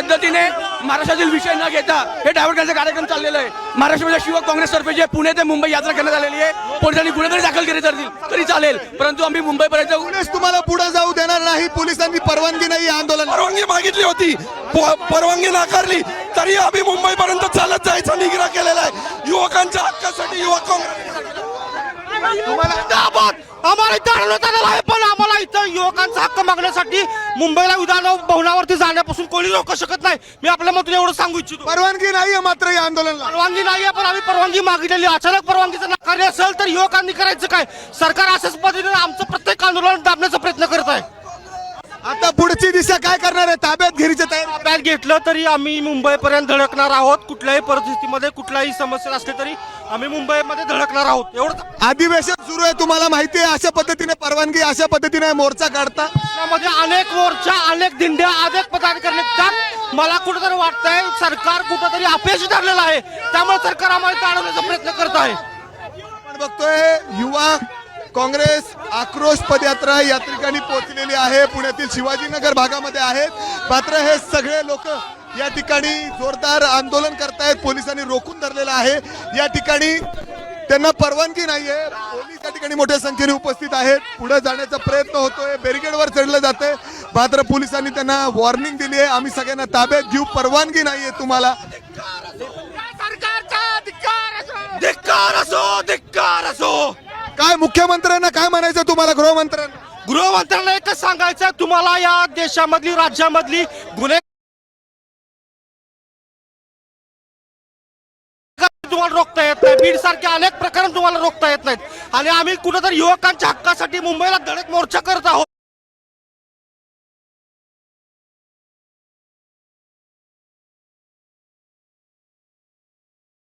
पद्धतीने महाराष्ट्रातील विषय न घेता हे डायव्हर्ट करण्याचा कार्यक्रम चाललेला आहे. महाराष्ट्रामध्ये शिवक काँग्रेसतर्फे जे पुणे ते मुंबई यात्रा करण्यात आलेली आहे पोलिसांनी गुन्हे जरी दाखल केले तरी तरी चालेल. परंतु आम्ही मुंबईपर्यंत पोलीस तुम्हाला पुढे जाऊ देणार नाही पोलिसांनी परवानगी नाही आंदोलन परवानगी मागितली होती. परवानगी नाकारली. तरी आम्ही मुंबईपर्यंत चालत जायचा निग्रह केलेला आहे. युवकांच्या हक्कासाठी युवक काँग्रेस आम्हाला इथं आलेलं आहे पण आम्हाला इथं युवकांचा हक्क मागण्यासाठी मुंबईला विधान भवनावरती जाण्यापासून कोणी रोखू शकत नाही. मी आपल्या मधून एवढं सांगू इच्छितो. परवानगी नाहीये मात्र या आंदोलनाला. परवानगी नाही आहे पण आम्ही परवानगी मागितलेली अचानक परवानगीचं नाकारली असेल तर युवकांनी करायचं काय? सरकार अशाच पद्धतीने आमचं प्रत्येक आंदोलन दाबण्याचा प्रयत्न करत आहे. आता पुढची दिशा काय करणार आहे? ताब्यात घेरीची तयारी. ताब्यात घेतलं तरी आम्ही मुंबईपर्यंत धडकणार आहोत. कुठल्याही परिस्थितीमध्ये कुठल्याही समस्या असली तरी आम्ही मुंबईमध्ये धडकणार आहोत. एवढं अधिवेशन सुरू आहे तुम्हाला माहिती आहे अशा पद्धतीने परवानगी अशा पद्धतीने मोर्चा काढता? त्यामध्ये अनेक मोर्चा अनेक दिंड्या अनेक पदाधिकारी निघतात मला कुठेतरी वाटतंय सरकार कुठेतरी अपयशी ठरलेलं आहे. त्यामुळे सरकार आम्हाला इथं अडवण्याचा प्रयत्न करत आहे. आपण बघतोय युवा काँग्रेस आक्रोश पदयात्रा या ठिकाणी पोहोचलेली आहे. पुण्यातील शिवाजीनगर भागामध्ये आहेत. मात्र हे सगळे लोक या ठिकाणी जोरदार आंदोलन करतायत पोलिसांनी रोखून धरलेलं आहे. या ठिकाणी त्यांना परवानगी नाहीये. पोलीस या ठिकाणी मोठ्या संख्येने उपस्थित आहेत. पुढे जाण्याचा प्रयत्न होतोय. बॅरिकेडवर चढलं जातंय. मात्र पोलिसांनी त्यांना वॉर्निंग दिली आहे. आम्ही सगळ्यांना ताब्यात घेऊ. परवानगी नाहीये तुम्हाला. धिक्कार असो धिक्कार असो. काय मुख्यमंत्र्यांना काय म्हणायचं तुम्हाला गृहमंत्र्यांना? गृहमंत्र्यांना एकच सांगायचं तुम्हाला या देशामधली राज्यामधली गुन्हे बीड सारखे अनेक प्रकरण तुम्हाला रोखता येत नाहीत. आणि आम्ही कुठेतरी युवकांच्या हक्कासाठी मुंबईला धडक मोर्चा करत आहोत.